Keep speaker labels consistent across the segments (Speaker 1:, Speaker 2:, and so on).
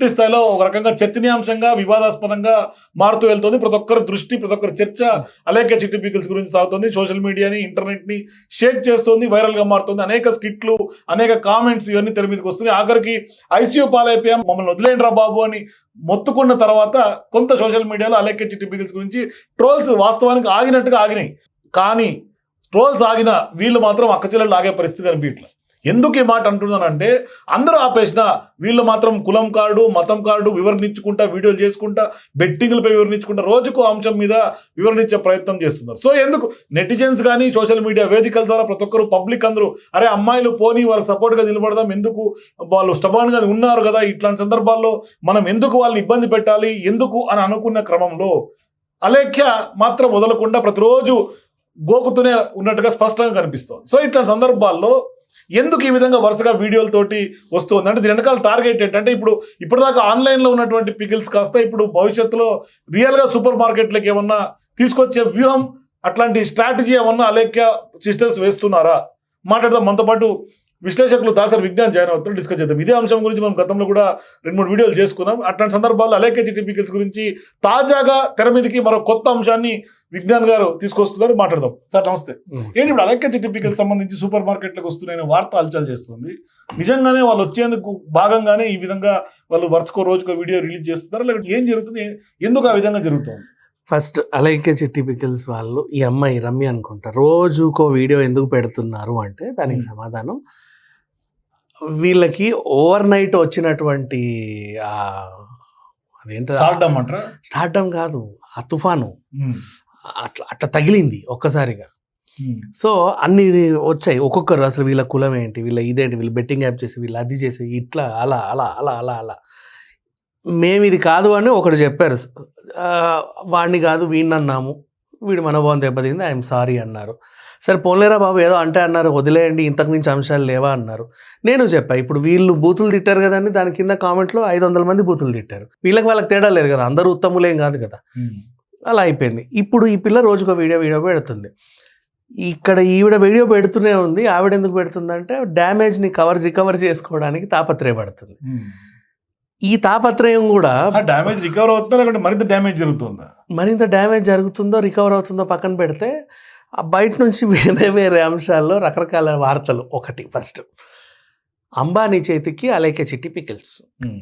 Speaker 1: పూర్తి స్థాయిలో ఒక రకంగా చర్చనీయాంశంగా వివాదాస్పదంగా మారుతూ వెళ్తుంది. ప్రతి ఒక్కరి దృష్టి ప్రతి ఒక్కరి చర్చ అలేఖ్య చిట్టి పీకిల్స్ గురించి సాగుతుంది. సోషల్ మీడియాని ఇంటర్నెట్ని షేక్ చేస్తుంది వైరల్గా మారుతుంది. అనేక స్కిట్లు అనేక కామెంట్స్ ఇవన్నీ తెర మీదకి వస్తున్నాయి. ఆఖరికి ఐసీయూ పాలైపోయాం మమ్మల్ని వదిలేండిరా బాబు అని మొత్తుకున్న తర్వాత కొంత సోషల్ మీడియాలో అలేఖ్య చిట్టి పీకిల్స్ గురించి ట్రోల్స్ వాస్తవానికి ఆగినట్టుగా ఆగినాయి. కానీ ట్రోల్స్ ఆగిన వీళ్ళు మాత్రం అక్కచెల్లెళ్ళు ఆగే పరిస్థితి కనిపించట్లేదు. ఎందుకు ఈ మాట అంటున్నానంటే అందరూ ఆపేసిన వీళ్ళు మాత్రం కులం కార్డు మతం కార్డు వివరణించుకుంటా వీడియోలు చేసుకుంటా బెట్టింగ్లపై వివరణించుకుంటా రోజుకు అంశం మీద వివరణించే ప్రయత్నం చేస్తున్నారు. సో ఎందుకు? నెటిజన్స్ కానీ సోషల్ మీడియా వేదికల ద్వారా ప్రతి ఒక్కరు పబ్లిక్ అందరూ అరే అమ్మాయిలు పోనీ వాళ్ళకి సపోర్ట్గా నిలబడదాం ఎందుకు? వాళ్ళు స్టబాన్గా ఉన్నారు కదా ఇట్లాంటి సందర్భాల్లో మనం ఎందుకు వాళ్ళని ఇబ్బంది పెట్టాలి? ఎందుకు? అని అనుకున్న క్రమంలో అలేఖ్య మాత్రం వదలకుండా ప్రతిరోజు గోకుతూనే ఉన్నట్టుగా స్పష్టంగా కనిపిస్తుంది. సో ఇట్లాంటి సందర్భాల్లో ఎందుకు ఈ విధంగా వరుసగా వీడియోలతోటి వస్తుంది? అంటే దీని వెనకాల టార్గెట్ ఏంటంటే ఇప్పుడు ఇప్పటిదాకా ఆన్లైన్లో ఉన్నటువంటి పికిల్స్ కాస్త ఇప్పుడు భవిష్యత్తులో రియల్గా సూపర్ మార్కెట్లకు ఏమన్నా తీసుకొచ్చే వ్యూహం అట్లాంటి స్ట్రాటజీ ఏమన్నా అలేఖ్య సిస్టర్స్ వేస్తున్నారా? మాట్లాడదాం. మనతో పాటు విశ్లేషకులు దాసరి విజ్ఞాన్ జాయిన్ అవుతారు డిస్కస్ చేద్దాం. ఇదే అంశం గురించి మనం గతంలో కూడా రెండు మూడు వీడియోలు చేసుకున్నాం. అట్లాంటి సందర్భాల్లో అలేఖ్య చిట్టి పికిల్స్ గురించి తాజాగా తెర మీదకి మరో కొత్త అంశాన్ని విజ్ఞాన్ గారు తీసుకొస్తున్నారు. మాట్లాడదాం. సార్ నమస్తే. ఏంటి ఇప్పుడు అలెక్క చిట్టిపికల్ సంబంధించి సూపర్ మార్కెట్లకు వస్తున్నాయని వార్త హల్చల్ చేస్తుంది. నిజంగానే వాళ్ళు వచ్చేందుకు భాగంగానే ఈ విధంగా వాళ్ళు వరుసకో రోజుకో వీడియో రిలీజ్ చేస్తున్నారు? లేకపోతే ఏం జరుగుతుంది? ఎందుకు ఆ విధంగా జరుగుతుంది?
Speaker 2: ఫస్ట్ అలైకే చిట్టి పికిల్స్ వాళ్ళు ఈ అమ్మాయి రమ్య అనుకుంటా రోజుకో వీడియో ఎందుకు పెడుతున్నారు అంటే దానికి. సమాధానం వీళ్ళకి ఓవర్ నైట్ వచ్చినటువంటి అదేంటో
Speaker 1: స్టార్డమ్ అంటారా?
Speaker 2: స్టార్టం కాదు ఆ తుఫాను. అట్లా అట్లా తగిలింది ఒక్కసారిగా. సో అన్ని వచ్చాయి. ఒక్కొక్కరు అసలు వీళ్ళ కులం ఏంటి వీళ్ళ ఇదేంటి వీళ్ళు బెట్టింగ్ యాప్ చేసి వీళ్ళు అది చేసి ఇట్లా అలా అలా అలా అలా అలా. మేము ఇది కాదు అని ఒకడు చెప్పారు. వాడిని కాదు వీడిని అన్నాము. వీడు మనోభావం దెబ్బతింది ఐఎమ్ సారీ అన్నారు. సరే పోన్లేరా బాబు ఏదో అంటే అన్నారు వదిలేయండి ఇంతకు మించి అంశాలు లేవా అన్నారు. నేను చెప్పా ఇప్పుడు వీళ్ళు బూతులు తిట్టారు కదండి దాని కింద కామెంట్లో ఐదు వందల మంది బూతులు తిట్టారు. వీళ్ళకి వాళ్ళకి తేడా లేదు కదా అందరూ ఉత్తములేం కాదు కదా. అలా అయిపోయింది. ఇప్పుడు ఈ పిల్ల రోజుకో వీడియో వీడియో పెడుతుంది. ఇక్కడ ఈవిడ వీడియో పెడుతూనే ఉంది. ఆవిడ ఎందుకు పెడుతుందంటే డ్యామేజ్ని కవర్ రికవర్ చేసుకోవడానికి తాపత్రయపడుతుంది. ఈ తాపత్రయం కూడా
Speaker 1: డ్యామేజ్ రికవర్ అవుతుందా లేకుంటే మరింత డ్యామేజ్ జరుగుతుందా?
Speaker 2: మరింత డ్యామేజ్ జరుగుతుందో రికవర్ అవుతుందో పక్కన పెడితే ఆ బయట నుంచి వేరే వేరే అంశాల్లో రకరకాల వార్తలు ఒకటి ఫస్ట్ అంబానీ చేతికి అలేకే చిట్టి పికిల్స్.
Speaker 1: ఉమ్,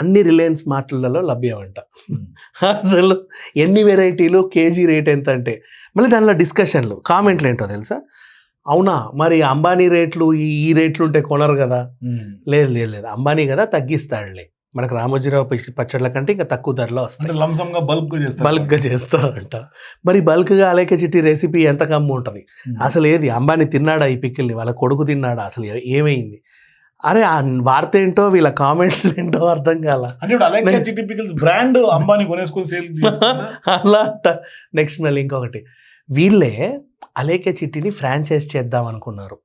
Speaker 2: అన్ని రిలయన్స్ మార్ట్లలో లభ్యమంట.
Speaker 1: Hmm.
Speaker 2: అసలు ఎన్ని వెరైటీలు కేజీ రేట్ ఎంత అంటే మళ్ళీ దానిలో డిస్కషన్లు కామెంట్లు ఏంటో తెలుసా? అవునా మరి అంబానీ రేట్లు ఈ ఈ రేట్లు ఉంటే కొనరు కదా?
Speaker 1: ఉమ్.
Speaker 2: లేదు లేదు లేదు. అంబానీ కదా తగ్గిస్తాడులే. మనకు రామోజీరావు పచ్చి- పచ్చళ్ళ కంటే ఇంకా తక్కువ ధరలో
Speaker 1: అంటే
Speaker 2: వస్తాయి
Speaker 1: లంసమ్గా బల్క్ చేస్తారు
Speaker 2: బల్క్గా చేస్తారంట. మరి బల్క్గా అలేక చిట్టి రెసిపీ ఎంత కమ్ము ఉంటుంది. అసలు ఏది? అంబానీ తిన్నాడా ఈ పిక్కిల్ని వాళ్ళ కొడుకు తిన్నాడా? అసలు ఏమైంది? అరే ఆ వార్త ఏంటో వీళ్ళ కామెంట్లు ఏంటో అర్థం కాల.
Speaker 1: అంటే బ్రాండ్ అంబానీ కొనేసుకొని సేల్
Speaker 2: అలా నెక్స్ట్ మళ్ళీ ఇంకొకటి. వీళ్ళే అలేకే చిట్టిని ఫ్రాంచైజ్ చేద్దాం అనుకున్నారు.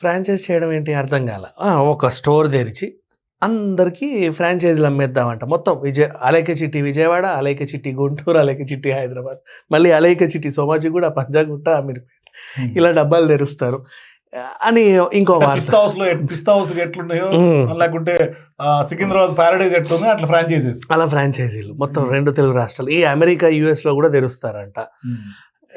Speaker 2: ఫ్రాంచైజ్ చేయడం ఏంటి అర్థం కాల? ఒక స్టోర్ తెరిచి అందరికీ ఫ్రాంచైజీలు అమ్మేద్దామంట. మొత్తం విజయ అలేకే చిట్టి విజయవాడ అలేకే చిట్టి గుంటూరు అలేకే చిట్టి హైదరాబాద్. మళ్ళీ అలేకే చిట్టి సోమాజిగూడ పంజాగుట్ట అమీర్పేట. ఇలా డబ్బాలు తెరుస్తారు. అని ఇంకో
Speaker 1: పిస్తా హౌస్లో పిస్తా హౌస్ ఎట్లున్నాయో. లేకుంటే సికింద్రాబాద్ ప్యారడైజ్ ఎట్లుందో అట్లా ఫ్రాంచైజెస్.
Speaker 2: అలా ఫ్రాంచైజీలు. మొత్తం రెండు తెలుగు రాష్ట్రాలు. ఈ అమెరికా యుఎస్లో కూడా తెరుస్తారంట.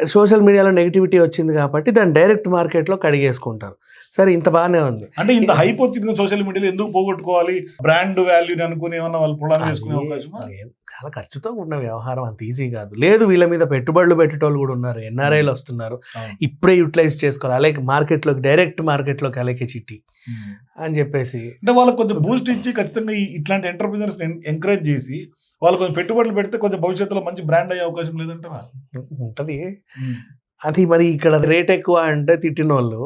Speaker 2: సోషల్ మీడియాలో నెగిటివిటీ వచ్చింది కాబట్టి దాన్ని డైరెక్ట్ మార్కెట్లో కడిగేసుకుంటారు. సరే ఇంత బాగానే ఉంది.
Speaker 1: అంటే ఇంత హైప్ వచ్చింది సోషల్ మీడియాలో ఎందుకు పోగొట్టుకోవాలి? బ్రాండ్ వాల్యూని అనుకుని ఏమన్నా వాళ్ళు ప్రొలాంగ్ చేసుకునే అవకాశమా?
Speaker 2: అది చాలా ఖర్చుతో ఉన్న వ్యవహారం అంత ఈజీ కాదు. లేదు వీళ్ళ మీద పెట్టుబడులు పెట్టేటోళ్ళు కూడా ఉన్నారు ఎన్ఆర్ఐలు వస్తున్నారు. ఇప్పుడే యూటిలైజ్ చేసుకోవాలి. అలాగే మార్కెట్లోకి డైరెక్ట్ మార్కెట్లోకి అలాగే చిట్టి. అని చెప్పేసి.
Speaker 1: అంటే వాళ్ళకి కొంచెం బూస్ట్ ఇచ్చి ఖచ్చితంగా ఇట్లాంటి ఎంటర్ప్రినర్స్ ఎంకరేజ్ చేసి వాళ్ళు కొంచెం పెట్టుబడులు పెడితే కొంచెం భవిష్యత్తులో మంచి బ్రాండ్ అయ్యే అవకాశం లేదంటారా
Speaker 2: ఉంటది. అది మరి ఇక్కడ రేట్ ఎక్కువ అంటే తిట్టినోళ్ళు.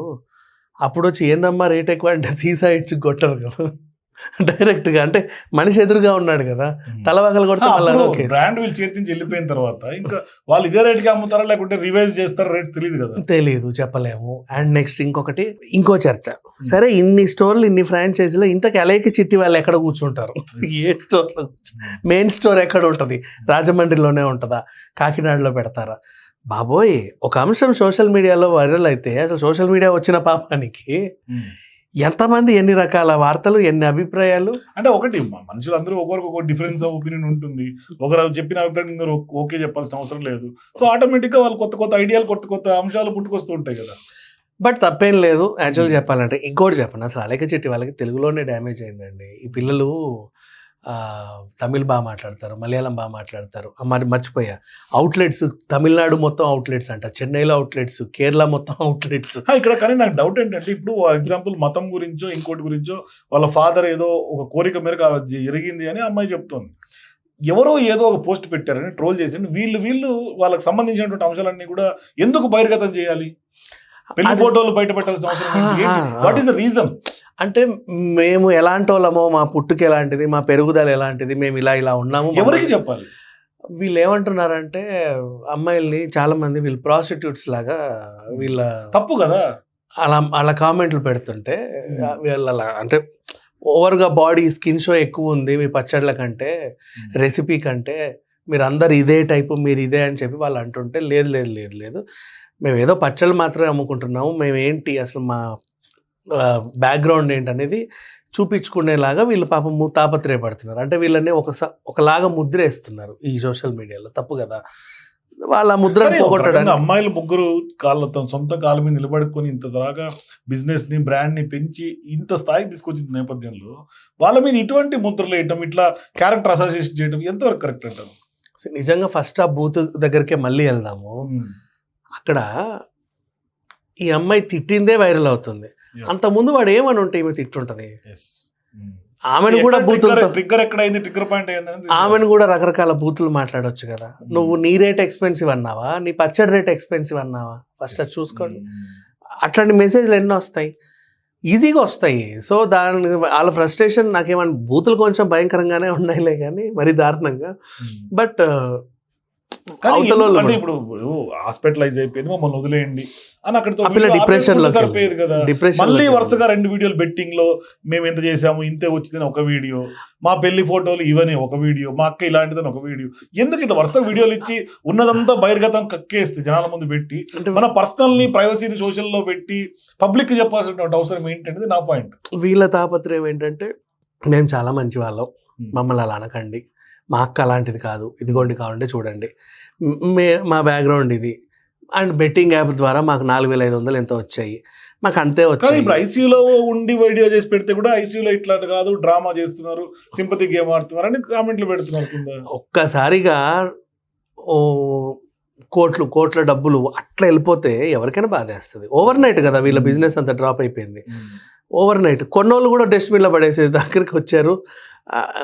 Speaker 2: అప్పుడు వచ్చి ఏందమ్మా రేట్ ఎక్కువ అంటే సీసా ఇచ్చి కొట్టరు కదా. డైరెక్ట్గా అంటే మనిషి ఎదురుగా ఉన్నాడు కదా తలవగలు కొడితే.
Speaker 1: బ్రాండ్ వీళ్ళు చేతి నుంచి వెళ్ళిపోయిన తర్వాత ఇంకా వాళ్ళు ఇదే రేట్కి అమ్ముతారా లేకుంటే రివైజ్ చేస్తారా రేట్ తెలియదు కదా.
Speaker 2: తెలియదు చెప్పలేము. అండ్ నెక్స్ట్ ఇంకొకటి ఇంకో చర్చ. సరే ఇన్ని స్టోర్లు ఇన్ని ఫ్రాంచైజీలో ఇంతకు అలేకి చిట్టి వాళ్ళు ఎక్కడ కూర్చుంటారు? ఏ స్టోర్లో మెయిన్ స్టోర్ ఎక్కడ ఉంటుంది? రాజమండ్రిలోనే ఉంటుందా? కాకినాడలో పెడతారా? బాబోయ్ ఒక అంశం సోషల్ మీడియాలో వైరల్ అయితే అసలు సోషల్ మీడియా వచ్చిన పాపానికి ఎంతమంది ఎన్ని రకాల వార్తలు ఎన్ని అభిప్రాయాలు?
Speaker 1: అంటే ఒకటి మనుషులందరూ ఒకరికి ఒక డిఫరెన్స్ ఆఫ్ ఒపీనియన్ ఉంటుంది. ఒకరు చెప్పిన అభిప్రాయం ఇంకొకరు ఓకే చెప్పాల్సిన అవసరం లేదు. సో ఆటోమేటిక్గా వాళ్ళు కొత్త కొత్త ఐడియాలు కొత్త కొత్త అంశాలు పుట్టుకొస్తూ ఉంటాయి కదా.
Speaker 2: బట్ తప్పేం లేదు. Actual
Speaker 1: Hmm.
Speaker 2: చెప్పాలంటే ఇంకోటి చెప్పండి అసలు అలేక చెట్టి వాళ్ళకి తెలుగులోనే డ్యామేజ్ అయిందండి. ఈ పిల్లలు తమిళ్ బాగా మాట్లాడతారు మలయాళం బాగా మాట్లాడతారు. మరి మర్చిపోయా. అవుట్లెట్స్ తమిళనాడు మొత్తం అవుట్లెట్స్ అంట. చెన్నైలో అవుట్లెట్స్ కేరళ మొత్తం అవుట్లెట్స్
Speaker 1: ఇక్కడ కానీ నాకు డౌట్ ఏంటంటే ఇప్పుడు ఎగ్జాంపుల్ మతం గురించో ఇంకోటి గురించో వాళ్ళ ఫాదర్ ఏదో ఒక కోరిక మేరకు అది జరిగింది అని అమ్మాయి చెప్తోంది. ఎవరో ఏదో ఒక పోస్ట్ పెట్టారని ట్రోల్ చేసి వీళ్ళు వీళ్ళు వాళ్ళకి సంబంధించినటువంటి అంశాలన్నీ కూడా ఎందుకు బహిర్గతం చేయాలి?
Speaker 2: పెళ్ళి
Speaker 1: ఫోటోలు బయట పెట్టాల్సిన అవసరం. వాట్ ఈస్ ద రీజన్
Speaker 2: అంటే మేము ఎలాంటి వాళ్ళమో మా పుట్టుక ఎలాంటిది మా పెరుగుదల ఎలాంటిది మేము ఇలా ఇలా ఉన్నాము
Speaker 1: ఎవరికి చెప్పాలి?
Speaker 2: వీళ్ళు ఏమంటున్నారంటే అమ్మాయిల్ని చాలా మంది వీళ్ళు ప్రాస్టిట్యూట్స్ లాగా వీళ్ళ
Speaker 1: తప్పు కదా?
Speaker 2: అలా అలా కామెంట్లు పెడుతుంటే. వీళ్ళ అంటే ఓవర్గా బాడీ స్కిన్ షో ఎక్కువ ఉంది మీ పచ్చళ్ళ కంటే రెసిపీ కంటే మీరు అందరు ఇదే టైపు మీరు ఇదే అని చెప్పి వాళ్ళు అంటుంటే లేదు లేదు లేదు లేదు. మేము ఏదో పచ్చళ్ళు మాత్రమే అమ్ముకుంటున్నాము మేము ఏంటి అసలు మా బ్యాక్గ్రౌండ్ ఏంటి అనేది చూపించుకునేలాగా వీళ్ళు పాపం తాపత్రయపడుతున్నారు. అంటే వీళ్ళని ఒక ఒకలాగా ముద్ర వేస్తున్నారు ఈ సోషల్ మీడియాలో. తప్పు కదా? వాళ్ళ పోగొట్టడానికి
Speaker 1: అమ్మాయిలు ముగ్గురు కాళ్ళ తమ సొంత కాళ్ళ మీద నిలబడుకొని ఇంత దాకా బిజినెస్ని బ్రాండ్ని పెంచి ఇంత స్థాయికి తీసుకొచ్చిన నేపథ్యంలో వాళ్ళ మీద ఇటువంటి ముద్రలు వేయటం ఇట్లా క్యారెక్టర్ అసోసియేషన్ చేయడం ఎంతవరకు కరెక్ట్ అంటారు?
Speaker 2: నిజంగా ఫస్ట్ ఆ బూత్ దగ్గరికే మళ్ళీ వెళ్దాము. అక్కడ ఈ అమ్మాయి తిట్టిందే వైరల్ అవుతుంది.
Speaker 1: Yeah.
Speaker 2: అంత ముందు వాడు ఏమని ఉంటే ఈమె తిట్టుంటది? ఆమెను
Speaker 1: ఎక్కడ
Speaker 2: కూడా బూతులతో
Speaker 1: ట్రిగ్గర్ ఎక్కడ అయింది ట్రిగ్గర్ పాయింట్
Speaker 2: ఆమెను కూడా రకరకాల బూతులు మాట్లాడొచ్చు కదా. నువ్వు నీ రేట్ ఎక్స్పెన్సివ్ అన్నావా? నీ పచ్చడి రేట్ ఎక్స్పెన్సివ్ అన్నావా? ఫస్ట్ అది చూసుకోండి. అట్లాంటి మెసేజ్లు ఎన్నో వస్తాయి. ఈజీగా వస్తాయి. సో దాని వాళ్ళ ఫ్రస్ట్రేషన్ నాకేమన్నా బూతులు కొంచెం భయంకరంగానే ఉన్నాయిలే కానీ మరీ దారుణంగా. బట్
Speaker 1: అంటే. ఇప్పుడు హాస్పిటలైజ్ అయిపోయింది మమ్మల్ని వదిలేయండి. అని అక్కడితో
Speaker 2: డిప్రెషన్
Speaker 1: సరిపోయేది కదా.
Speaker 2: డిప్రెషన్
Speaker 1: మళ్ళీ వరుసగా రెండు వీడియోలు బెట్టింగ్లో మేము ఎంత చేసాము ఇంతే వచ్చిందని ఒక వీడియో. మా పెళ్ళి ఫోటోలు ఇవని ఒక వీడియో. మా అక్క ఇలాంటిదని ఒక వీడియో. ఎందుకు ఇట్లా వరుస వీడియోలు ఇచ్చి ఉన్నదంతా బహిర్గతం కక్కేస్తే జనాల ముందు పెట్టి
Speaker 2: అంటే
Speaker 1: మన పర్సనల్ని ప్రైవసీని సోషల్లో పెట్టి పబ్లిక్కి చెప్పాల్సినటువంటి అవసరం ఏంటనేది నా పాయింట్.
Speaker 2: వీళ్ళ తాపత్రయం ఏంటంటే మేము చాలా మంచి వాళ్ళం మమ్మల్ని అలా అనకండి. మా అక్క అలాంటిది కాదు. ఇదిగోండి కావాలంటే చూడండి. మ్- మే బ్యాక్గ్రౌండ్ ఇది. అండ్ బెట్టింగ్ యాప్ ద్వారా మాకు నాలుగు వేల ఐదు వందలు ఎంత వచ్చాయి. మాకు అంతే వచ్చాయి.
Speaker 1: ఇప్పుడు ఐసీయూలో ఉండి వీడియో చేసి పెడితే కూడా ఐసీయూలో ఇట్లా కాదు డ్రామా చేస్తున్నారు సింపతి గేమ్ ఆడుతున్నారు అని కామెంట్లు పెడుతున్నారు
Speaker 2: ఒక్కసారిగా ఓ కోట్లు కోట్ల డబ్బులు అట్లా వెళ్ళిపోతే ఎవరికైనా బాధేస్తుంది ఓవర్ నైట్ కదా వీళ్ళ బిజినెస్ అంతా డ్రాప్ అయిపోయింది. ఓవర్ నైట్ కొన్నోళ్ళు కూడా డస్ట్బిన్లో పడేసే దగ్గరికి వచ్చారు.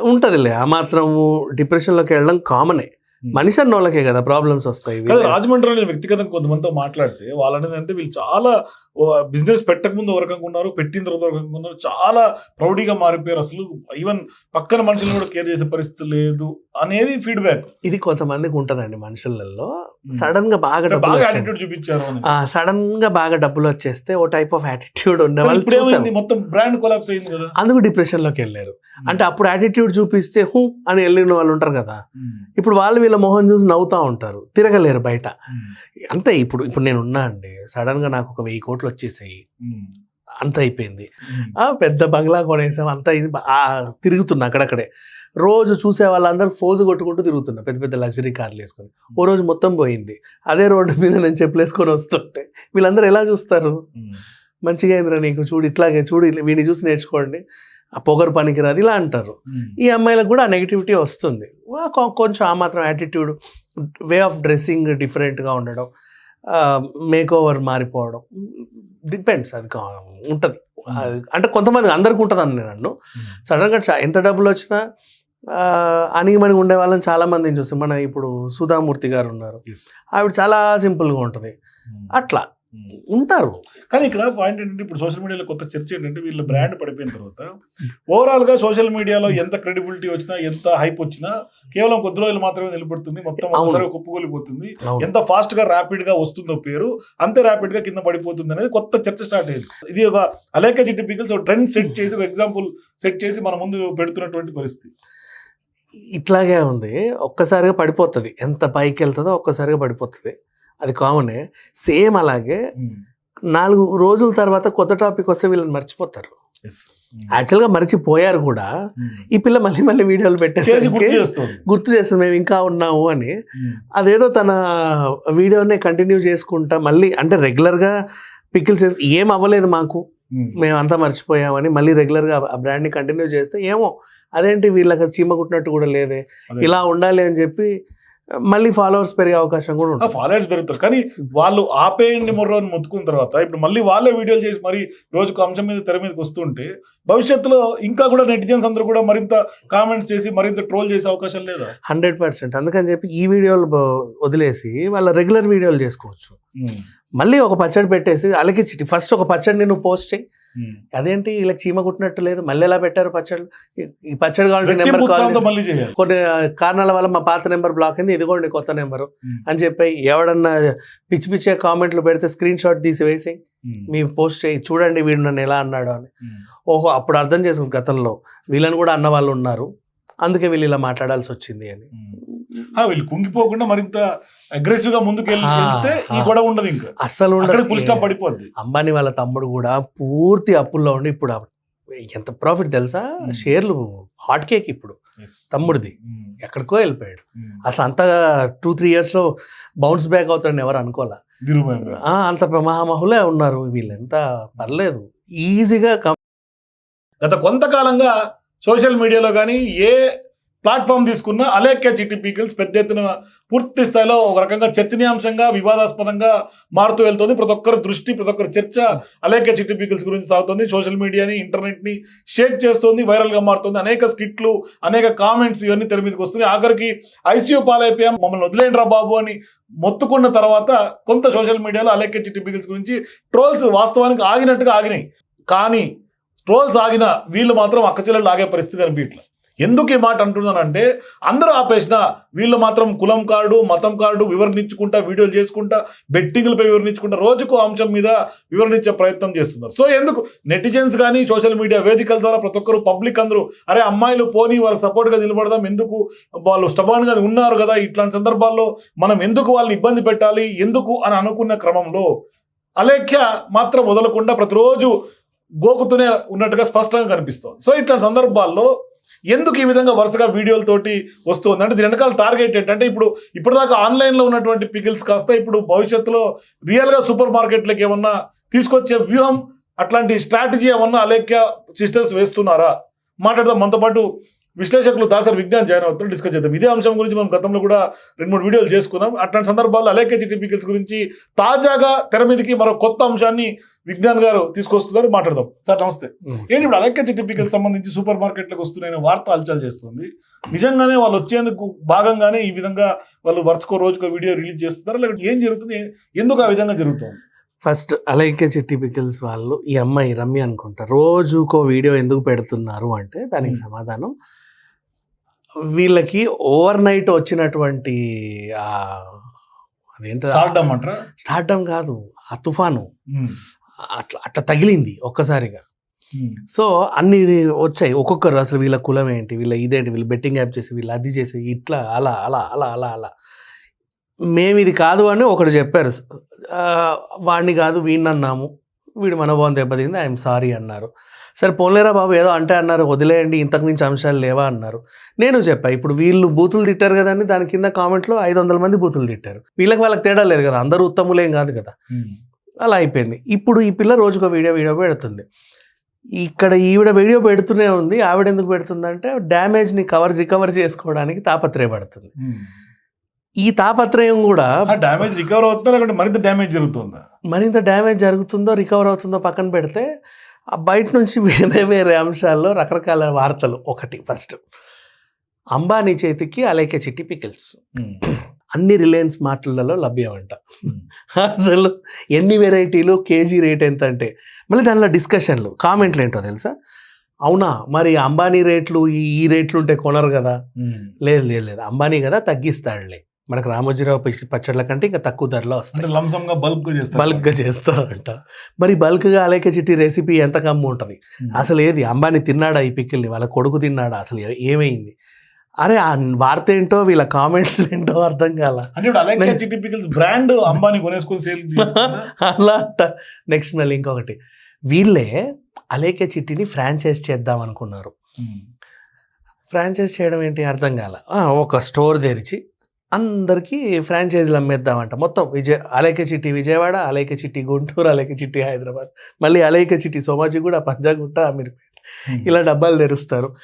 Speaker 2: ఉంటదిలే. ఆ మాత్రము డిప్రెషన్లోకి వెళ్ళడం కామనే. మనిషి అన్న వాళ్ళకే కదా ప్రాబ్లమ్స్ వస్తాయి.
Speaker 1: రాజమండ్రిలో నేను వ్యక్తిగతంగా కొంతమందితో మాట్లాడితే వాళ్ళనేది అంటే వీళ్ళు చాలా బిజినెస్ పెట్టక ముందు ఒక రకంగా ఉన్నారు పెట్టిన తర్వాత ఒక రకంగా ఉన్నారు. చాలా ప్రౌడీగా మారిపోయారు అసలు. ఈవెన్ పక్కన మనుషులు కూడా కేర్ చేసే పరిస్థితి లేదు. అనేది ఫీడ్బ్యాక్
Speaker 2: ఇది కొంతమందికి ఉంటదండి మనుషులలో. సడన్గా బాగా డబ్బులు
Speaker 1: బాగా. యాటిట్యూడ్ చూపించారు
Speaker 2: సడన్గా బాగా డబ్బులు వచ్చేస్తే ఓ టైప్ ఆఫ్ యాటిట్యూడ్ ఉండే వాళ్ళు
Speaker 1: మొత్తం బ్రాండ్ కొలాప్స్ అయింది కదా.
Speaker 2: అందుకు డిప్రెషన్లోకి వెళ్ళారు అంటే అప్పుడు యాటిట్యూడ్ చూపిస్తే హూ అని వెళ్ళిన వాళ్ళు ఉంటారు కదా. ఇప్పుడు వాళ్ళు వీళ్ళ మొహం చూసి నవ్వుతా ఉంటారు. తిరగలేరు బయట. అంతే ఇప్పుడు ఇప్పుడు నేను ఉన్నా అండి సడన్గా నాకు ఒక వెయ్యి కోట్లు వచ్చేసాయి. అంత అయిపోయింది పెద్ద బంగ్లా కొనేసాం అంతా ఇది తిరుగుతున్నా అక్కడక్కడే. రోజు చూసే వాళ్ళందరూ ఫోజు కొట్టుకుంటూ తిరుగుతున్నా పెద్ద పెద్ద లగ్జరీ కార్లు వేసుకొని. ఓ రోజు మొత్తం పోయింది. అదే రోడ్డు మీద నేను చెప్పులేసుకొని వస్తుంటే వీళ్ళందరూ ఎలా చూస్తారు? మంచిగా అయిందిరా నీకు చూడు ఇట్లాగే చూడు వీడిని చూసి నేర్చుకోండి. ఆ పొగరు పనికిరాదు ఇలా అంటారు. ఈ అమ్మాయిలకు కూడా ఆ నెగిటివిటీ వస్తుంది. కొంచెం ఆ మాత్రం యాటిట్యూడ్ వే ఆఫ్ డ్రెస్సింగ్ డిఫరెంట్గా ఉండడం మేక్ ఓవర్ మారిపోవడం డిపెండ్స్ అది ఉంటుంది. అంటే కొంతమంది అందరికి ఉంటుంది అని నేను అన్ను. సడన్గా చా- ఎంత డబ్బులు వచ్చినా ఆ, అణిగిమణి ఉండే వాళ్ళని చాలా మందిని చూస్తాం మన ఇప్పుడు సుధామూర్తి గారు ఉన్నారు. ఆవిడ చాలా సింపుల్గా ఉంటుంది. అట్లా. ఉంటారు.
Speaker 1: కానీ ఇక్కడ పాయింట్ ఏంటంటే ఇప్పుడు సోషల్ మీడియాలో కొత్త చర్చ ఏంటంటే వీళ్ళ బ్రాండ్ పడిపోయిన తర్వాత ఓవరాల్గా సోషల్ మీడియాలో ఎంత క్రెడిబిలిటీ వచ్చినా ఎంత హైప్ వచ్చినా కేవలం కొద్ది రోజులు మాత్రమే నిలబడుతుంది. మొత్తం. ఒకసారి కుప్పకూలిపోతుంది. ఎంత ఫాస్ట్గా ర్యాపిడ్గా వస్తుందో పేరు అంతే ర్యాపిడ్గా కింద పడిపోతుంది అనేది కొత్త చర్చ స్టార్ట్ అయింది. ఇది ఒక అలేక జిట్టి పీకల్స్ ఒక ట్రెండ్ సెట్ చేసి ఒక ఎగ్జాంపుల్ సెట్ చేసి మన ముందు పెడుతున్నటువంటి పరిస్థితి.
Speaker 2: ఇట్లాగే ఉంది. ఒక్కసారిగా పడిపోతుంది. ఎంత పైకి వెళ్తుందో ఒక్కసారిగా పడిపోతుంది. అది కామనే. సేమ్ అలాగే నాలుగు రోజుల తర్వాత కొత్త టాపిక్ వస్తే వీళ్ళని మర్చిపోతారు. యాక్చువల్గా మర్చిపోయారు కూడా. ఈ పిల్ల మళ్ళీ మళ్ళీ వీడియోలు పెట్టేసి గుర్తు చేస్తుంది. మేము ఇంకా ఉన్నాము అని.
Speaker 1: ఉమ్.
Speaker 2: అదేదో తన వీడియోనే కంటిన్యూ చేసుకుంటా మళ్ళీ అంటే రెగ్యులర్గా పికిల్స్ ఏం అవ్వలేదు మాకు. మేము అంతా మర్చిపోయామని మళ్ళీ రెగ్యులర్గా ఆ బ్రాండ్ని కంటిన్యూ చేస్తే ఏమో. అదేంటి వీళ్ళకి చీమ కుట్టినట్టు కూడా లేదే. ఇలా ఉండాలి అని చెప్పి మళ్ళీ ఫాలోవర్స్ పెరిగే అవకాశం కూడా ఉంటుంది.
Speaker 1: ఫాలోవర్స్ పెరుగుతారు. కానీ వాళ్ళు ఆపేయండి మొర్రని మొత్తుకున్న తర్వాత. ఇప్పుడు మళ్ళీ వాళ్ళే వీడియోలు చేసి మరి రోజుకు అంశం మీద తెర మీదకి వస్తుంటే భవిష్యత్తులో ఇంకా కూడా నెటిజన్స్ అందరూ కూడా మరింత కామెంట్స్ చేసి మరింత ట్రోల్ చేసే అవకాశం లేదా?
Speaker 2: హండ్రెడ్ పర్సెంట్ అందుకని చెప్పి ఈ వీడియోలు వదిలేసి వాళ్ళ రెగ్యులర్ వీడియోలు చేసుకోవచ్చు. మళ్ళీ ఒక పచ్చడి పెట్టేసి అలాగే ఫస్ట్ ఒక పచ్చడిని నువ్వు పోస్ట్ చేయి. అదేంటి? వీళ్ళకి చీమ కుట్టినట్టు లేదు. మళ్ళీ ఎలా పెట్టారు పచ్చళ్ళు? ఈ- పచ్చడి కావాలంటే నెంబర్ కావాలి.
Speaker 1: చేయాలి.
Speaker 2: కొన్ని కారణాల వల్ల మా పాత నెంబర్ బ్లాక్ అయింది. ఇదిగోండి కొత్త నెంబరు. అని చెప్పి ఎవడన్నా పిచ్చి పిచ్చే కామెంట్లు పెడితే స్క్రీన్ షాట్ తీసి వేసి మీ పోస్ట్ చేయి. చూడండి వీడు నన్ను ఎలా అన్నాడు అని. ఓహో అప్పుడు అర్థం చేసుకుని గతంలో వీళ్ళని కూడా అన్న వాళ్ళు ఉన్నారు. అందుకే వీళ్ళు ఇలా మాట్లాడాల్సి వచ్చింది అని.
Speaker 1: వీళ్ళు కుంగిపోకుండా మరింత అగ్రెసివ్గా ముందుకు వెళ్తే ఈ. గొడవ ఉండదు ఇంకా.
Speaker 2: అస్సలు
Speaker 1: అక్కడ పుల్
Speaker 2: ఉండదు
Speaker 1: స్టాప్ పడిపోద్ది.
Speaker 2: అంబానీ వాళ్ళ తమ్ముడు కూడా పూర్తి అప్పుల్లో ఉండి ఇప్పుడు ఎంత ప్రాఫిట్ తెలుసా. షేర్లు హాట్ కేక్ ఇప్పుడు తమ్ముడిది. ఎక్కడికో వెళ్ళిపోయాడు. అసలు అంతగా టూ త్రీ ఇయర్స్లో బౌన్స్ బ్యాక్ అవుతారని ఎవరు అనుకోలే అంత మహామహులే ఉన్నారు. వీళ్ళు ఎంత పర్లేదు ఈజీగా
Speaker 1: గత కొంతకాలంగా సోషల్ మీడియాలో కానీ ఏ ప్లాట్ఫామ్ తీసుకున్న అలేఖ్య చిట్టి పీకిల్స్ పెద్ద ఎత్తున పూర్తి స్థాయిలో ఒక రకంగా చర్చనీయాంశంగా వివాదాస్పదంగా మారుతూ వెళ్తుంది. ప్రతి ఒక్కరి దృష్టి ప్రతి ఒక్కరి చర్చ అలేఖ్య చిట్టి పీకిల్స్ గురించి సాగుతుంది. సోషల్ మీడియాని ఇంటర్నెట్ని షేక్ చేస్తుంది వైరల్గా మారుతుంది. అనేక స్కిట్లు అనేక కామెంట్స్ ఇవన్నీ తెర మీదకి వస్తున్నాయి. ఆఖరికి ఐసీయూ పాలైపోయాం మమ్మల్ని వదిలేండి రా బాబు అని మొత్తుకున్న తర్వాత కొంత సోషల్ మీడియాలో అలేఖ్య చిట్టి పీకిల్స్ గురించి ట్రోల్స్ వాస్తవానికి ఆగినట్టుగా ఆగినాయి. కానీ ట్రోల్స్ ఆగిన వీళ్ళు మాత్రం అక్కచెల్లెళ్ళు ఆగే పరిస్థితి కనిపించట్లేదు. ఎందుకు ఈ మాట అంటున్నానంటే అందరూ ఆపేసిన వీళ్ళు మాత్రం కులం కార్డు మతం కార్డు వివరణించుకుంటా వీడియోలు చేసుకుంటా బెట్టింగ్లపై వివరణించుకుంటా రోజుకు అంశం మీద వివరణించే ప్రయత్నం చేస్తున్నారు. సో ఎందుకు? నెటిజన్స్ కానీ సోషల్ మీడియా వేదికల ద్వారా ప్రతి ఒక్కరు పబ్లిక్ అందరూ అరే అమ్మాయిలు పోనీ వాళ్ళకి సపోర్ట్గా నిలబడదాం ఎందుకు? వాళ్ళు స్టబాన్గా ఉన్నారు కదా ఇట్లాంటి సందర్భాల్లో మనం ఎందుకు వాళ్ళని ఇబ్బంది పెట్టాలి? ఎందుకు? అని అనుకున్న క్రమంలో అలేఖ్య మాత్రం వదలకుండా ప్రతిరోజు గోకుతూనే ఉన్నట్టుగా స్పష్టంగా కనిపిస్తుంది. సో ఇట్లాంటి సందర్భాల్లో ఎందుకు ఈ విధంగా వరుసగా వీడియోలతోటి వస్తుంది? అంటే దీని వెనకాల టార్గెట్ ఏంటంటే ఇప్పుడు ఇప్పటిదాకా ఆన్లైన్లో ఉన్నటువంటి పికిల్స్ కాస్త ఇప్పుడు భవిష్యత్తులో రియల్గా సూపర్ మార్కెట్లకు ఏమన్నా తీసుకొచ్చే వ్యూహం అట్లాంటి స్ట్రాటజీ ఏమన్నా అలేఖ్య సిస్టర్స్ వేస్తున్నారా? మాట్లాడదాం. మనతో పాటు విశ్లేషకులు దాసరి విజ్ఞాన్ జాయిన్ అవుతారు డిస్కస్ చేద్దాం. ఇదే అంశం గురించి మనం గతంలో కూడా రెండు మూడు వీడియోలు చేసుకున్నాం. అట్లాంటి సందర్భాల్లో అలేఖ్య చిటిపికల్స్ గురించి తాజాగా తెర మీదకి మరో కొత్త అంశాన్ని విజ్ఞాన్ గారు తీసుకొస్తున్నారు. మాట్లాడదాం. సార్ నమస్తే. ఏంటి ఇప్పుడు అలెక్క చిటిపికల్ సంబంధించి సూపర్ మార్కెట్లకు వస్తున్నాయని వార్త హల్చల్ చేస్తుంది. నిజంగానే వాళ్ళు వచ్చేందుకు భాగంగానే ఈ విధంగా వాళ్ళు వరుసకో రోజుకో వీడియో రిలీజ్ చేస్తున్నారు? లేకపోతే ఏం జరుగుతుంది? ఎందుకు ఆ విధంగా జరుగుతుంది?
Speaker 2: ఫస్ట్ అలాగే చిట్టి పికిల్స్ వాళ్ళు ఈ అమ్మాయి రమ్య అనుకుంటా రోజుకో వీడియో ఎందుకు పెడుతున్నారు అంటే దానికి. సమాధానం వీళ్ళకి ఓవర్ నైట్ వచ్చినటువంటి అదేంటో
Speaker 1: స్టార్డమ్ అంటారా?
Speaker 2: స్టార్టం కాదు ఆ తుఫాను. అట్లా అట్లా తగిలింది ఒక్కసారిగా. సో అన్ని వచ్చాయి. ఒక్కొక్కరు అసలు వీళ్ళ కులం ఏంటి వీళ్ళ ఇదేంటి వీళ్ళు బెట్టింగ్ యాప్ చేసి వీళ్ళు అది చేసి ఇట్లా అలా అలా అలా అలా అలా. మేము ఇది కాదు అని ఒకడు చెప్పారు. వాడిని కాదు వీడిని అన్నాము. వీడు మనోభావం దెబ్బతింది ఐఎమ్ సారీ అన్నారు. సరే పోలేరా బాబు ఏదో అంటే అన్నారు వదిలేయండి ఇంతకు మించి అంశాలు లేవా అన్నారు. నేను చెప్పా ఇప్పుడు వీళ్ళు బూతులు తిట్టారు కదా అని దాని కింద కామెంట్లో ఐదు వందల మంది బూతులు తిట్టారు. వీళ్ళకి వాళ్ళకి తేడా లేదు కదా అందరూ ఉత్తములేం కాదు కదా. అలా అయిపోయింది. ఇప్పుడు ఈ పిల్ల రోజుకో వీడియో వీడియో పెడుతుంది. ఇక్కడ ఈవిడ వీడియో పెడుతూనే ఉంది. ఆవిడ ఎందుకు పెడుతుందంటే డ్యామేజ్ని కవర్ రికవర్ చేసుకోవడానికి తాపత్రయపడుతుంది. ఈ తాపత్రయం కూడా
Speaker 1: డ్యామేజ్ రికవర్ అవుతుందా లేకుంటే మరింత డ్యామేజ్ జరుగుతుందా?
Speaker 2: మరింత డ్యామేజ్ జరుగుతుందో రికవర్ అవుతుందో పక్కన పెడితే ఆ బయట నుంచి వేరే వేరే అంశాల్లో రకరకాల వార్తలు ఒకటి ఫస్ట్ అంబానీ చేతికి అలేకే చిట్టి పికిల్స్. అన్ని రిలయన్స్ మార్ట్లలో లభ్యం అంట అసలు ఎన్ని వెరైటీలు కేజీ రేట్ ఎంత అంటే మళ్ళీ దానిలో డిస్కషన్లు కామెంట్లు ఏంటో తెలుసా? అవునా మరి అంబానీ రేట్లు ఈ ఈ రేట్లు ఉంటే కొనరు కదా? లేదు లేదు లేదు. అంబానీ కదా తగ్గిస్తాడులే. మనకు రామోజీరావు పచ్చ- పచ్చళ్ళ కంటే ఇంకా తక్కువ ధరలో వస్తాయి.
Speaker 1: అంటే లంసమ్గా బల్క్గా చేస్తారు.
Speaker 2: బల్క్గా చేస్తారంట. మరి బల్క్గా అలేక చిట్టి రెసిపీ ఎంత కమ్ము ఉంటుంది? అసలు ఏది? అంబానీ తిన్నాడా ఈ పిక్కిల్ని? వాళ్ళ కొడుకు తిన్నాడా? అసలు ఏమైంది? అరే ఆ వార్త ఏంటో వీళ్ళ కామెంట్లు ఏంటో అర్థం కాల?
Speaker 1: బ్రాండ్ అంబానీ కొనేసుకొని సేల్
Speaker 2: అలా అంట. నెక్స్ట్ మళ్ళీ ఇంకొకటి. వీళ్ళే అలేకే చిట్టిని ఫ్రాంచైజ్ చేద్దాం అనుకున్నారు. ఫ్రాంచైజ్ చేయడం ఏంటి? అర్థం కాల? ఒక స్టోర్ తెరిచి అందరికీ ఫ్రాంచైజీలు అమ్మేద్దామంట. మొత్తం విజయ అలేకే చిట్టి విజయవాడ అలేకే చిట్టి గుంటూరు అలేకే చిట్టి హైదరాబాద్. మళ్ళీ అలేకే చిట్టి సోమాజిగూడ పంజాగుట్ట అమీర్పేట.
Speaker 1: ఉమ్.
Speaker 2: ఇలా డబ్బాలు తెరుస్తారు.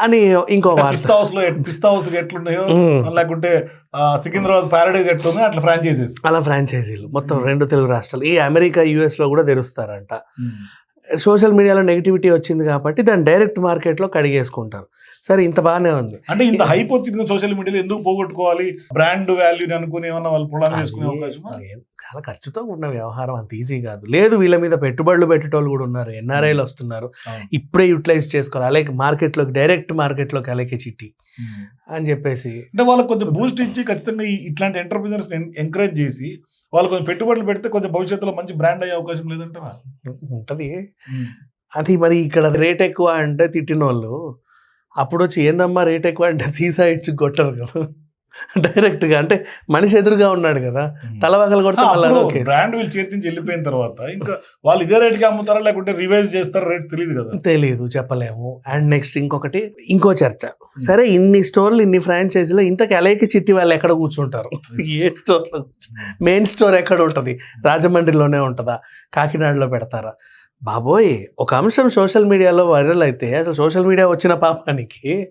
Speaker 2: అని ఇంకో
Speaker 1: పిస్తా హౌస్లో పిస్తా హౌస్ ఎట్లున్నాయో. లేకుంటే సికింద్రాబాద్ ప్యారడైజ్ ఎట్లుందో అట్లా ఫ్రాంచైజెస్
Speaker 2: అలా ఫ్రాంచైజీలు మొత్తం రెండు తెలుగు రాష్ట్రాలు. ఈ అమెరికా యుఎస్లో కూడా తెరుస్తారంట. సోషల్ మీడియాలో నెగిటివిటీ వచ్చింది కాబట్టి దాన్ని డైరెక్ట్ మార్కెట్లో కడిగేసుకుంటారు. సరే ఇంత బాగానే ఉంది.
Speaker 1: అంటే ఇంత హైప్ వచ్చింది సోషల్ మీడియాలో ఎందుకు పోగొట్టుకోవాలి? బ్రాండ్ వాల్యూ అనుకుని ఏమన్నా వాళ్ళు పొలం చేసుకునే అవకాశం
Speaker 2: చాలా ఖర్చుతో ఉన్న వ్యవహారం అంత ఈజీ కాదు. లేదు వీళ్ళ మీద పెట్టుబడులు పెట్టేటోళ్ళు కూడా ఉన్నారు ఎన్ఆర్ఐలు వస్తున్నారు. ఇప్పుడే యూటిలైజ్ చేసుకోవాలి. అలాగే మార్కెట్లోకి డైరెక్ట్ మార్కెట్లోకి అలాగే చిట్టి అని చెప్పేసి
Speaker 1: అంటే వాళ్ళకి కొంచెం బూస్ట్ ఇచ్చి ఖచ్చితంగా ఇట్లాంటి ఎంటర్ప్రినర్స్ ఎంకరేజ్ చేసి వాళ్ళు కొంచెం పెట్టుబడులు పెడితే కొంచెం భవిష్యత్తులో మంచి బ్రాండ్ అయ్యే అవకాశం లేదంటారా
Speaker 2: ఉంటది. అది మరి ఇక్కడ రేట్ ఎక్కువ అంటే తిట్టిన వాళ్ళు అప్పుడు వచ్చి ఏందమ్మా రేట్ ఎక్కువ అంటే సీసా ఇచ్చి కొట్టరు కదా. డైరెక్ట్గా అంటే మనిషి ఎదురుగా ఉన్నాడు కదా తలవగలు కొడితే మళ్ళీ.
Speaker 1: బ్రాండ్ వీళ్ళు చేతి నుంచి వెళ్ళిపోయిన తర్వాత ఇంకా వాళ్ళు ఇదే రేట్కి అమ్ముతారా లేకుంటే రివైజ్ చేస్తారా రేట్ తెలియదు కదా.
Speaker 2: తెలియదు చెప్పలేము. అండ్ నెక్స్ట్ ఇంకొకటి ఇంకో చర్చ. సరే ఇన్ని స్టోర్లు ఇన్ని ఫ్రాంచైజీలో ఇంతకు అలేకి చిట్టి వాళ్ళు ఎక్కడ కూర్చుంటారు? ఏ స్టోర్లో మెయిన్ స్టోర్ ఎక్కడ ఉంటుంది? రాజమండ్రిలోనే ఉంటుందా? కాకినాడలో పెడతారా? బాబోయ్ ఒక అంశం సోషల్ మీడియాలో వైరల్ అయితే అసలు సోషల్ మీడియా వచ్చిన పాపానికి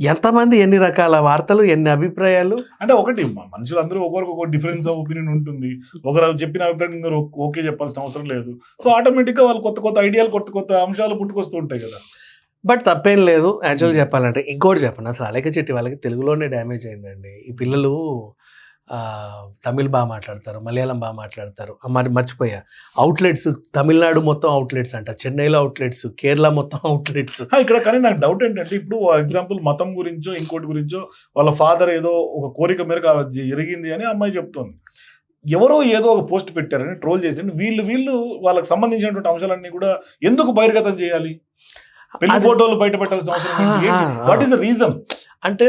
Speaker 2: ఎంతమంది ఎన్ని రకాల వార్తలు ఎన్ని అభిప్రాయాలు?
Speaker 1: అంటే ఒకటి మనుషులందరూ ఒకరికి ఒక డిఫరెన్స్ ఆఫ్ ఒపీనియన్ ఉంటుంది. ఒకరు చెప్పిన అభిప్రాయం ఇంకొకరు ఓకే చెప్పాల్సిన అవసరం లేదు. సో ఆటోమేటిక్గా వాళ్ళు కొత్త కొత్త ఐడియాలు కొత్త కొత్త అంశాలు పుట్టుకొస్తూ ఉంటాయి కదా.
Speaker 2: బట్ తప్పేం లేదు. యాక్చువల్ చెప్పాలంటే ఇంకోటి చెప్పండి. అసలు అలేక చెట్టి వాళ్ళకి తెలుగులోనే డ్యామేజ్ అయిందండి. ఈ పిల్లలు తమిళ్ బాగా మాట్లాడతారు మలయాళం బాగా మాట్లాడతారు. మరి మర్చిపోయా. అవుట్లెట్స్ తమిళనాడు మొత్తం అవుట్లెట్స్ అంట. చెన్నైలో అవుట్లెట్స్ కేరళ మొత్తం అవుట్లెట్స్
Speaker 1: ఇక్కడ కానీ నాకు డౌట్ ఏంటంటే ఇప్పుడు ఎగ్జాంపుల్ మతం గురించో ఇంకోటి గురించో వాళ్ళ ఫాదర్ ఏదో ఒక కోరిక మేరకు జరిగింది అని అమ్మాయి చెప్తోంది. ఎవరో ఏదో ఒక పోస్ట్ పెట్టారని ట్రోల్ చేసి వీళ్ళు వీళ్ళు వాళ్ళకి సంబంధించినటువంటి అంశాలన్నీ కూడా ఎందుకు బహిర్గతం చేయాలి?
Speaker 2: పెళ్ళి
Speaker 1: ఫోటోలు బయట పెట్టాల్సిన అవసరం వాట్ ఈస్ ద రీజన్
Speaker 2: అంటే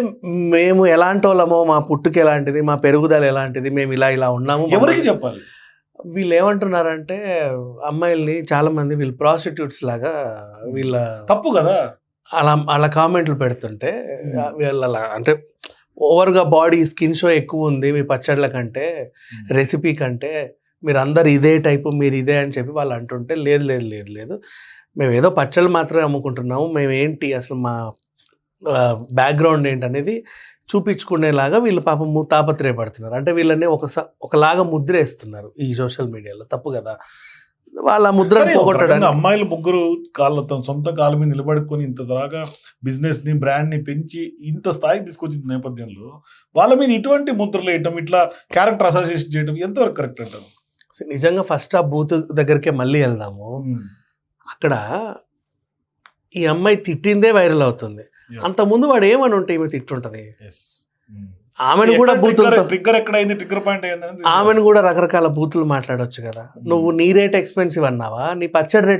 Speaker 2: మేము ఎలాంటి వాళ్ళమో మా పుట్టుక ఎలాంటిది మా పెరుగుదల ఎలాంటిది మేము ఇలా ఇలా ఉన్నాము.
Speaker 1: ఎవరికి చెప్పాలి?
Speaker 2: వీళ్ళు ఏమంటున్నారంటే అమ్మాయిల్ని చాలా మంది వీళ్ళు ప్రాస్టిట్యూట్స్ లాగా వీళ్ళ
Speaker 1: తప్పు కదా?
Speaker 2: అలా అలా కామెంట్లు పెడుతుంటే. వీళ్ళ అంటే ఓవర్గా బాడీ స్కిన్ షో ఎక్కువ ఉంది మీ పచ్చళ్ళ కంటే రెసిపీ కంటే మీరు అందరు ఇదే టైపు మీరు ఇదే అని చెప్పి వాళ్ళు అంటుంటే లేదు లేదు లేదు లేదు. మేము ఏదో పచ్చళ్ళు మాత్రమే అమ్ముకుంటున్నాము మేము ఏంటి అసలు మా బ్యాక్గ్రౌండ్ ఏంటి అనేది చూపించుకునేలాగా వీళ్ళు పాపం తాపత్రయపడుతున్నారు. అంటే వీళ్ళని ఒక ఒకలాగా ముద్ర వేస్తున్నారు ఈ సోషల్ మీడియాలో. తప్పు కదా. వాళ్ళ ముద్ర పోగొట్టడానికి
Speaker 1: అమ్మాయిలు ముగ్గురు కాళ్ళ తమ సొంత కాళ్ళ మీద నిలబడుకొని ఇంత దాకా బిజినెస్ని బ్రాండ్ని పెంచి ఇంత స్థాయికి తీసుకొచ్చిన నేపథ్యంలో వాళ్ళ మీద ఇటువంటి ముద్రలు వేయటం ఇట్లా క్యారెక్టర్ అసోసియేషన్ చేయడం ఎంతవరకు కరెక్ట్ అంటారు?
Speaker 2: నిజంగా ఫస్ట్ ఆ బూత్ దగ్గరికే మళ్ళీ వెళ్దాము. అక్కడ ఈ అమ్మాయి తిట్టిందే వైరల్ అవుతుంది. అంత ముందు వాడు ఏమని ఉంటే ఈమె తిట్టుంటది?
Speaker 1: Yes.
Speaker 2: ఆమెను కూడా బూతులతో
Speaker 1: ట్రిగ్గర్ ఎక్కడ అయింది ట్రిగ్గర్ పాయింట్ అయింది
Speaker 2: ఆమెను కూడా రకరకాల బూతులు మాట్లాడొచ్చు కదా. నువ్వు నీ రేట్ ఎక్స్పెన్సివ్ అన్నావా? నీ పచ్చడి రేట్